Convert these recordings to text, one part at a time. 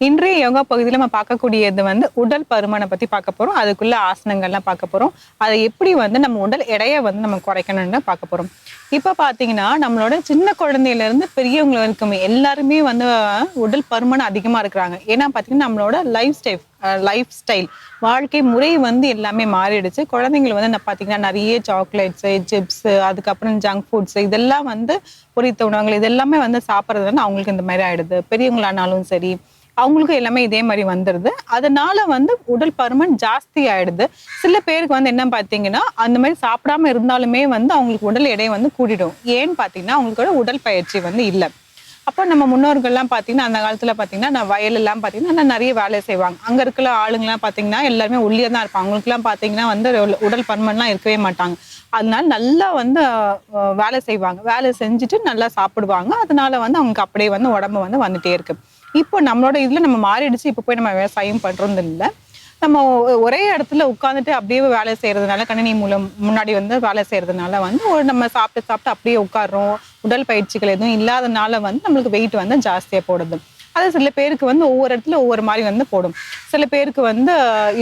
இன்றைய யோகா பகுதியில் நம்ம பார்க்கக்கூடியது வந்து உடல் பருமனை பற்றி பார்க்க போகிறோம் அதுக்குள்ள ஆசனங்கள்லாம் பார்க்க போகிறோம் அதை எப்படி வந்து நம்ம உடல் எடையை வந்து நம்ம குறைக்கணும்னு பார்க்க போகிறோம் இப்போ பார்த்தீங்கன்னா நம்மளோட சின்ன குழந்தையிலேருந்து பெரியவங்க வரைக்கும் எல்லாருமே வந்து உடல் பருமன் அதிகமாக இருக்கிறாங்க. ஏன்னா பார்த்தீங்கன்னா நம்மளோட லைஃப் ஸ்டைல் லைஃப் ஸ்டைல் வாழ்க்கை முறை வந்து எல்லாமே மாறிடுச்சு. குழந்தைங்கள் வந்து பார்த்தீங்கன்னா நிறைய சாக்லேட்ஸு சிப்ஸு அதுக்கப்புறம் ஜங்க் ஃபுட்ஸ் இதெல்லாம் வந்து பொரித்த உணவுகள் இதெல்லாமே வந்து சாப்பிட்றதுனால அவங்களுக்கு இந்த மாதிரி ஆகிடுது பெரியவங்களானாலும் சரி அவங்களுக்கும் எல்லாமே இதே மாதிரி வந்துடுது அதனால வந்து உடல் பருமன் ஜாஸ்தி ஆயிடுது. சில பேருக்கு வந்து என்ன பார்த்தீங்கன்னா அந்த மாதிரி சாப்பிடாம இருந்தாலுமே வந்து அவங்களுக்கு உடல் எடை வந்து கூடிடும். ஏன்னு பார்த்தீங்கன்னா அவங்களோட உடல் பயிற்சி வந்து இல்லை. அப்போ நம்ம முன்னோர்கள்லாம் பார்த்தீங்கன்னா அந்த காலத்தில் பார்த்தீங்கன்னா நான் வயலெல்லாம் பார்த்தீங்கன்னா நிறைய வேலை செய்வாங்க. அங்கே இருக்கிற ஆளுங்கலாம் பார்த்தீங்கன்னா எல்லாருமே ஒல்லியாக தான் இருப்பாங்க. அவங்களுக்குலாம் பார்த்தீங்கன்னா வந்து உடல்- பருமன்லாம் இருக்கவே மாட்டாங்க. அதனால நல்லா வந்து வேலை செய்வாங்க. வேலை செஞ்சுட்டு நல்லா சாப்பிடுவாங்க. அதனால வந்து அவங்களுக்கு அப்படியே வந்து உடம்பு வந்து வந்துட்டே இருக்குது இப்போ நம்மளோட இதில் நம்ம மாறிடுச்சு இப்போ போய் நம்ம விவசாயம் பண்ணுறது இல்லை. நம்ம ஒ- ஒரே இடத்துல உட்காந்துட்டு அப்படியே வேலை செய்கிறதுனால கணினி மூலம் முன்னாடி வந்து வேலை செய்கிறதுனால வந்து ஒரு நம்ம சாப்பிட்டு சாப்பிட்டு அப்படியே உட்காடுறோம் உடல் பயிற்சிகள் எதுவும் இல்லாதனால வந்து நம்மளுக்கு வெயிட் வந்து ஜாஸ்தியாக போடுது. அது சில பேருக்கு வந்து ஒவ்வொரு இடத்துல ஒவ்வொரு மாதிரி வந்து போடும். சில பேருக்கு வந்து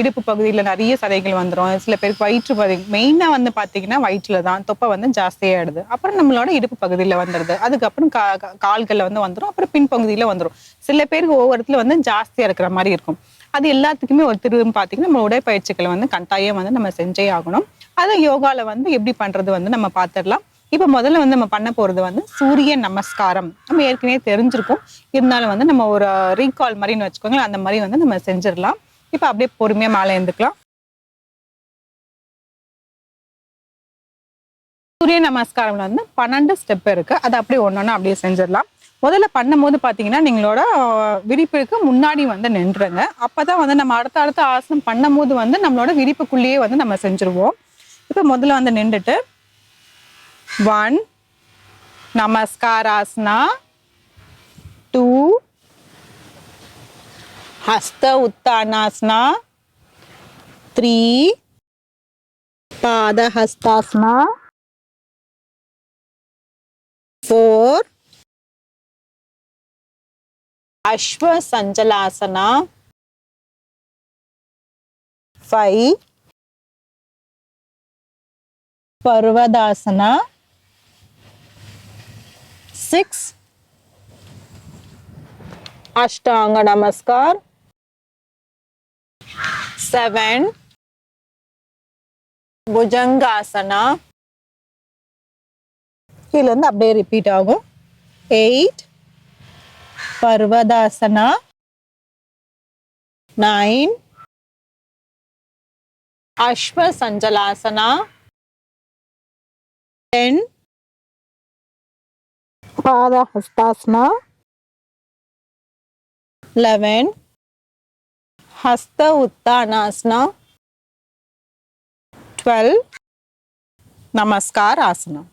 இடுப்பு பகுதியில் நிறைய சதைகள் வந்துடும் சில பேருக்கு வயிற்று பகுதி மெயினாக வந்து பார்த்தீங்கன்னா வயிற்றில் தான் தொப்பை வந்து ஜாஸ்தியாகிடுது அப்புறம் நம்மளோட இடுப்பு பகுதியில் வந்துடுது அதுக்கப்புறம் கா கால்களில் வந்து வந்துடும் அப்புறம் பின்பகுதியில் வந்துடும் சில பேருக்கு ஒவ்வொரு இடத்துல வந்து ஜாஸ்தியாக இருக்கிற மாதிரி இருக்கும். அது எல்லாத்துக்குமே ஒரு திரும்ப பார்த்தீங்கன்னா நம்ம உடற்பயிற்சிகளை வந்து கட்டாயம் வந்து நம்ம செஞ்சே ஆகணும். அதை யோகாவில் வந்து எப்படி பண்ணுறது வந்து நம்ம பார்த்துடலாம் இப்போ முதல்ல வந்து நம்ம பண்ண போறது வந்து சூரிய நமஸ்காரம். நம்ம ஏற்கனவே தெரிஞ்சிருக்கும். இருந்தாலும் வந்து நம்ம ஒரு ரீகால் மாதிரின்னு வச்சுக்கோங்களேன் அந்த மாதிரி வந்து நம்ம செஞ்சிடலாம். இப்போ அப்படியே பொறுமையா மேலே எழுந்துக்கலாம் சூரிய நமஸ்காரம்ல வந்து பன்னெண்டு ஸ்டெப் இருக்கு. அதை அப்படியே ஒன்னொன்னு அப்படியே செஞ்சிடலாம். முதல்ல பண்ணும்போது பார்த்தீங்கன்னா நீங்களோட விரிப்பிற்கு முன்னாடி வந்து நின்றுங்க அப்பதான் வந்து நம்ம அடுத்த அடுத்த ஆசனம் பண்ணும்போது வந்து நம்மளோட விரிப்புக்குள்ளேயே வந்து நம்ம செஞ்சுருவோம். இப்போ முதல்ல வந்து நின்றுட்டு ஒன் நமஸ்காராசனா டூ ஹஸ்த உத்தானாசனா த்ரீ பாதஹஸ்தாசனா ஃபோர் அஸ்வ சஞ்சலாசனா ஃபைவ் பர்வதாசனா சிக்ஸ் அஷ்டாங்க நமஸ்கார் செவன் புஜங்காசனா கீழேருந்து அப்படியே ரிப்பீட் ஆகும். Eight Parvatasana nine அஸ்வ Chanchalasana ten பாதஹஸ்தாசனா லெவன் ஹஸ்த உத்தானாசனா டுவெல் நமஸ்கார் ஆசனம்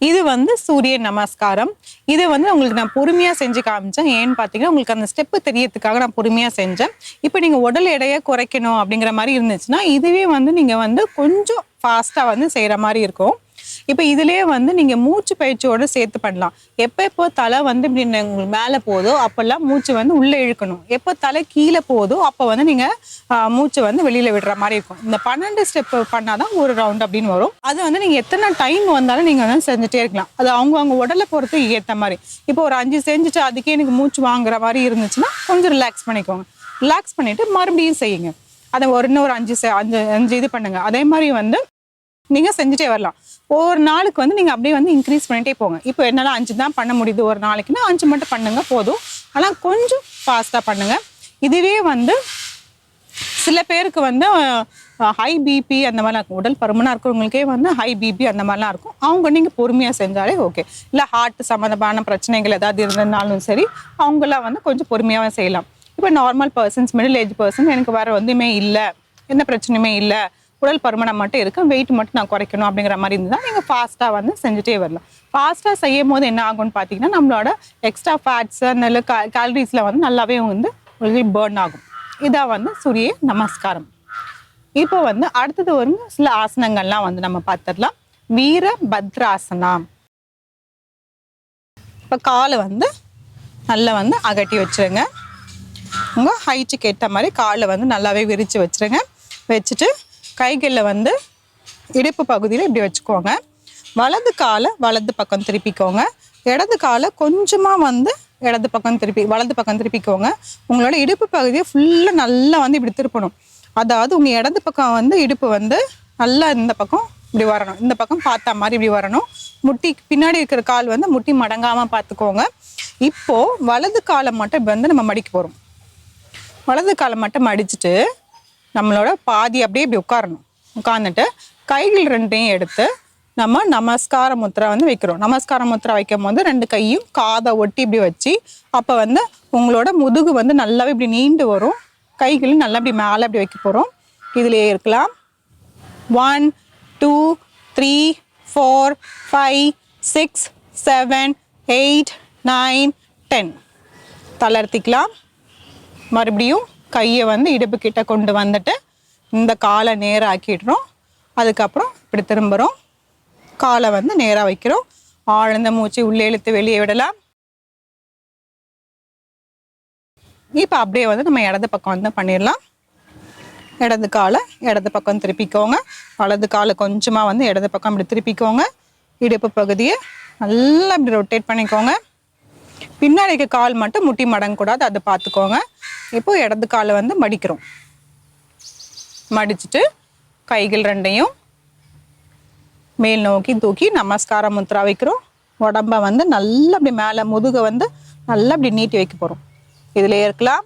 இது வந்து சூரிய நமஸ்காரம். இது வந்து உங்களுக்கு நான் பொறுமையா செஞ்சு காமிச்சேன். ஏன்னு பார்த்தீங்கன்னா உங்களுக்கு அந்த ஸ்டெப்பு தெரியறதுக்காக நான் பொறுமையா செஞ்சேன். இப்போ நீங்க உடல் எடையை குறைக்கணும் அப்படிங்கிற மாதிரி இருந்துச்சுன்னா இதுவே வந்து நீங்கள் வந்து கொஞ்சம் ஃபாஸ்ட்டாக வந்து செய்கிற மாதிரி இருக்கும். இப்போ இதுலேயே வந்து நீங்கள் மூச்சு பயிற்சியோடு சேர்த்து பண்ணலாம். எப்போ எப்போ தலை வந்து இப்படி உங்களுக்கு மேலே போதோ அப்போல்லாம் மூச்சு வந்து உள்ளே இழுக்கணும். எப்போ தலை கீழே போதோ அப்போ வந்து நீங்கள் மூச்சு வந்து வெளியில் விடுற மாதிரி இருக்கும். இந்த பன்னெண்டு ஸ்டெப் பண்ணாதான் ஒரு ரவுண்ட் அப்படின்னு வரும். அது வந்து நீங்கள் எத்தனை டைம் வந்தாலும் நீங்கள் வந்து செஞ்சுட்டே இருக்கலாம். அது அவங்க அவங்க உடலை பொறுத்து ஏற்ற மாதிரி. இப்போ ஒரு அஞ்சு செஞ்சுட்டு அதுக்கே எனக்கு மூச்சு வாங்குற மாதிரி இருந்துச்சுன்னா கொஞ்சம் ரிலாக்ஸ் பண்ணிக்கோங்க. ரிலாக்ஸ் பண்ணிவிட்டு மறுபடியும் செய்யுங்க. அதை ஒரு இன்னொரு அஞ்சு செ- அஞ்சு அஞ்சு இது பண்ணுங்கள் அதே மாதிரி வந்து நீங்க செஞ்சுட்டே வரலாம். ஒவ்வொரு நாளுக்கு வந்து நீங்க அப்படியே வந்து இன்க்ரீஸ் பண்ணிட்டே போங்க. இப்போ என்னால அஞ்சு தான் பண்ண முடியுது ஒரு நாளைக்குன்னா அஞ்சு மட்டும் பண்ணுங்க போதும். ஆனா கொஞ்சம் ஃபாஸ்டா பண்ணுங்க. இதுவே வந்து சில பேருக்கு வந்து ஹை பிபி அந்த மாதிரிலாம் இருக்கும் உடல் பருமனாக இருக்கிறவங்களுக்கே வந்து ஹை பிபி அந்த மாதிரிலாம் இருக்கும். அவங்க நீங்கள் பொறுமையாக செஞ்சாலே ஓகே இல்லை ஹார்ட் சம்மந்தமான பிரச்சனைகள் ஏதாவது இருந்ததுனாலும் சரி அவங்களாம் வந்து கொஞ்சம் பொறுமையாக செய்யலாம். இப்போ normal persons middle age person எனக்கு வேறு ஒன்றுமே இல்லை. எந்த பிரச்சனையுமே இல்லை. உடல் பருமனம் மட்டும் இருக்குது வெயிட் மட்டும் நான் குறைக்கணும் அப்படிங்கிற மாதிரி இருந்தால் நீங்கள் ஃபாஸ்ட்டாக வந்து செஞ்சுட்டே வரலாம். ஃபாஸ்ட்டாக செய்யும் போது என்ன ஆகும்னு பார்த்தீங்கன்னா நம்மளோட எக்ஸ்ட்ரா ஃபேட்ஸ் அந்த கேலரிஸில் வந்து நல்லாவே வந்து உங்களுக்கு பேர்ன் ஆகும். இதான் வந்து சூரிய நமஸ்காரம். இப்போ வந்து அடுத்தது ஒரு சில ஆசனங்கள்லாம் வந்து நம்ம பார்த்துடலாம் வீர பத்ராசனா இப்போ காலை வந்து நல்லா வந்து அகட்டி வச்சுருங்க. உங்கள் ஹைட்டுக்கு ஏற்ற மாதிரி காலை வந்து நல்லாவே விரித்து வச்சுருங்க. வச்சுட்டு கைகளில் வந்து இடுப்பு பகுதியில் இப்படி வச்சுக்கோங்க. வலது காலை வலது பக்கம் திருப்பிக்கோங்க. இடது காலை கொஞ்சமாக வந்து இடது பக்கம் திருப்பி வலது பக்கம் திருப்பிக்கோங்க. உங்களோட இடுப்பு பகுதியை ஃபுல்லாக நல்லா வந்து இப்படி திருப்பணும். அதாவது உங்கள் இடது பக்கம் வந்து இடுப்பு வந்து நல்லா இந்த பக்கம் இப்படி வரணும். இந்த பக்கம் பார்த்தா மாதிரி இப்படி வரணும். முட்டி பின்னாடி இருக்கிற கால் வந்து முட்டி மடங்காமல் பார்த்துக்கோங்க. இப்போது வலது காலை மட்டும் இப்போ வந்து நம்ம மடிக்க போகிறோம் வலது காலை மட்டும் மடிச்சுட்டு நம்மளோட பாதி அப்படியே இப்படி உட்காரணும். உட்காந்துட்டு கைகள் ரெண்டையும் எடுத்து நம்ம நமஸ்கார முத்திரை வந்து வைக்கிறோம். நமஸ்கார முத்திரை வைக்கும் போது ரெண்டு கையும் காதை ஒட்டி இப்படி வச்சு அப்போ வந்து உங்களோட முதுகு வந்து நல்லாவே இப்படி நீண்டு வரும். கைகளும் நல்லா இப்படி மேலே இப்படி வைக்க போகிறோம் இதுலேயே இருக்கலாம். One two three four five six seven eight nine ten தளர்த்திக்கலாம். மறுபடியும் கையை வந்து இடுப்பு கிட்ட கொண்டு வந்துட்டு இந்த காலை நேராக ஆக்கிடுறோம் அதுக்கப்புறம் இப்படி திரும்புகிறோம் காலை வந்து நேராக வைக்கிறோம். ஆழ்ந்த மூச்சு உள்ளே இழுத்து வெளியே விடலாம். இப்போ அப்படியே வந்து நம்ம இடது பக்கம் வந்து பண்ணிடலாம். இடது காலை இடது பக்கம் திருப்பிக்கோங்க. வலது காலை கொஞ்சமாக வந்து இடது பக்கம் இப்படி திருப்பிக்கோங்க. இடுப்பு பகுதியை நல்லா இப்படி ரொட்டேட் பண்ணிக்கோங்க. பின்னாடிக்கு கால் மட்டும் முட்டி மடங்கக்கூடாது. அதை பார்த்துக்கோங்க. இப்போ இடது காலை வந்து மடிக்கிறோம். மடிச்சுட்டு கைகள் ரெண்டையும் மேல் நோக்கி தூக்கி நமஸ்கார முத்ரா வைக்கிறோம். உடம்ப வந்து நல்லா அப்படி மேலே முதுகை வந்து நல்லா அப்படி நீட்டி வைக்க போகிறோம் இதில் இருக்கலாம்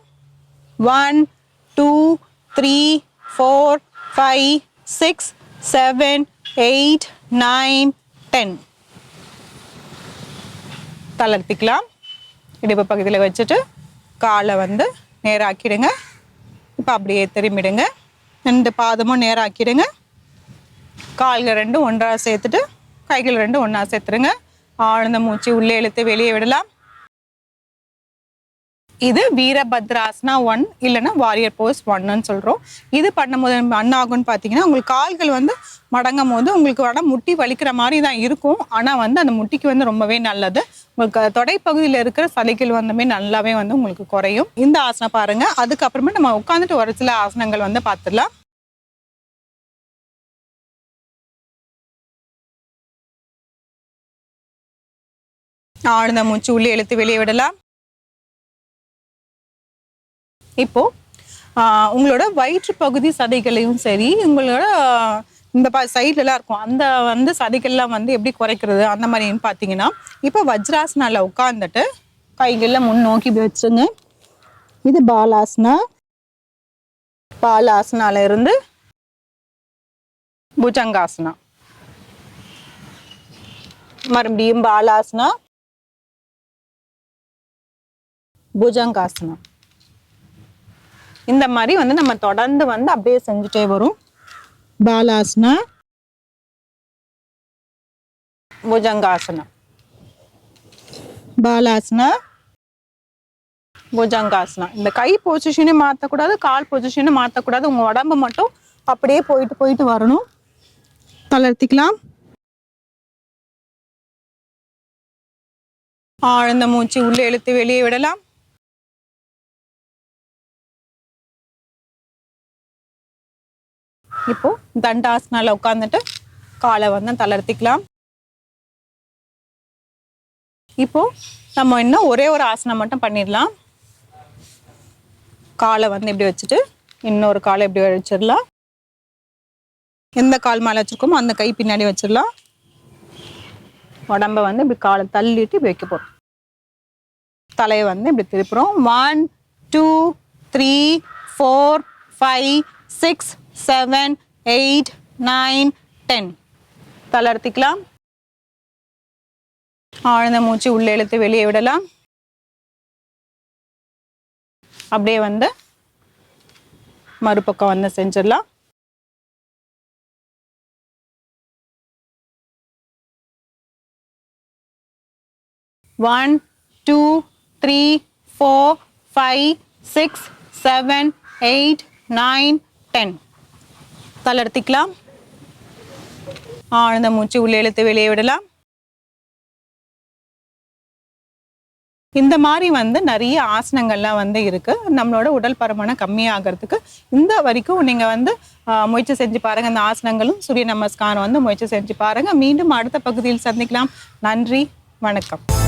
one two three four five six seven eight nine ten தளர்த்திக்கலாம். இடுப்பு பகுதியில் வச்சுட்டு காலை வந்து நேராக்கிடுங்க. இப்போ அப்படியே திரும்பிடுங்க. ரெண்டு பாதமும் நேராக்கிடுங்க. கால்கள் ரெண்டும் ஒன்றா சேர்த்துட்டு கைகள் ரெண்டும் ஒன்றா சேர்த்துருங்க ஆழ்ந்த மூச்சு உள்ளே இழுத்து வெளியே விடலாம். இது வீரபத்ராசனா ஒன் இல்லைன்னா வாரியர் போஸ் ஒன்னு சொல்கிறோம் இது பண்ணும்போது என்ன ஆகும்னு பார்த்தீங்கன்னா உங்களுக்கு கால்கள் வந்து மடங்கும் போது உங்களுக்கு வட முட்டி வலிக்கிற மாதிரி தான் இருக்கும். ஆனால் வந்து அந்த முட்டிக்கு வந்து ரொம்பவே நல்லது. உங்களுக்கு தொடைப்பகுதியில் இருக்கிற சளிகள் வந்துமே நல்லாவே வந்து உங்களுக்கு குறையும். இந்த ஆசனம் பாருங்க. அதுக்கப்புறமே நம்ம உட்காந்துட்டு ஒரு சில ஆசனங்கள் வந்து பார்த்துடலாம். ஆழ்ந்த மூச்சு உள்ளே இழுத்து வெளியே விடலாம். இப்போ உங்களோட வயிற்று பகுதி சதைகளையும் சரி உங்களோட இந்த ப சைட்லலாம் இருக்கும் அந்த வந்து சதைகள்லாம் வந்து எப்படி குறைக்கிறது அந்த மாதிரின்னு பார்த்தீங்கன்னா இப்போ வஜ்ராசனால உட்காந்துட்டு கைகளில் முன் நோக்கி வச்சுங்க இது பாலாசனா? பாலாசனால இருந்து புஜங்காசனா? மறுபடியும் பாலாசனா? புஜங்காசனா? இந்த மாதிரி வந்து நம்ம தொடர்ந்து வந்து அப்படியே செஞ்சுட்டே வரும். பாலாசனா? புஜங்காசனா பாலாசனா? புஜங்காசனா இந்த கை பொசிஷனே மாற்றக்கூடாது கால் பொசிஷனே மாற்றக்கூடாது உங்கள் உடம்பு மட்டும் அப்படியே போயிட்டு போயிட்டு வரணும். தளர்த்திக்கலாம். ஆழ்ந்த மூச்சு உள்ளே இழுத்து வெளியே விடலாம். இப்போ தண்டாசனால உட்காந்துட்டு காலை வந்து தளர்த்திக்கலாம். இப்போ நம்ம இன்னும் ஒரே ஒரு ஆசனம் மட்டும் பண்ணிடலாம். காலை வந்து இப்படி வச்சுட்டு இன்னொரு காலை இப்படி வச்சிடலாம். எந்த கால் மேலே வச்சிருக்கோமோ அந்த கை பின்னாடி வச்சிடலாம். உடம்ப வந்து இப்படி காலை தள்ளிட்டு இப்படி வைக்க போகிறோம் தலையை வந்து இப்படி திருப்புறோம். One two three four five six seven eight nine ten தளர்த்திக்கலாம். ஆழ்ந்த மூச்சு உள்ளே இழுத்து வெளியே விடலாம். அப்படியே வந்து மறுபக்கம் வந்து செஞ்சிடலாம். One two three four five six seven eight nine ten தளர்த்திக்கலாம். ஆழ்ந்த மூச்சு உள்ளே இழுத்து வெளியே விடலாம். இந்த மாதிரி வந்து நிறைய ஆசனங்கள்லாம் வந்து இருக்கு. நம்மளோட உடல் பருமனம் கம்மியாகிறதுக்கு இந்த வரைக்கும் நீங்க வந்து ஆஹ், முயற்சி செஞ்சு பாருங்க. இந்த ஆசனங்களும் சூரிய நமஸ்காரம் வந்து முயற்சி செஞ்சு பாருங்க. மீண்டும் அடுத்த பகுதியில் சந்திக்கலாம். நன்றி. வணக்கம்.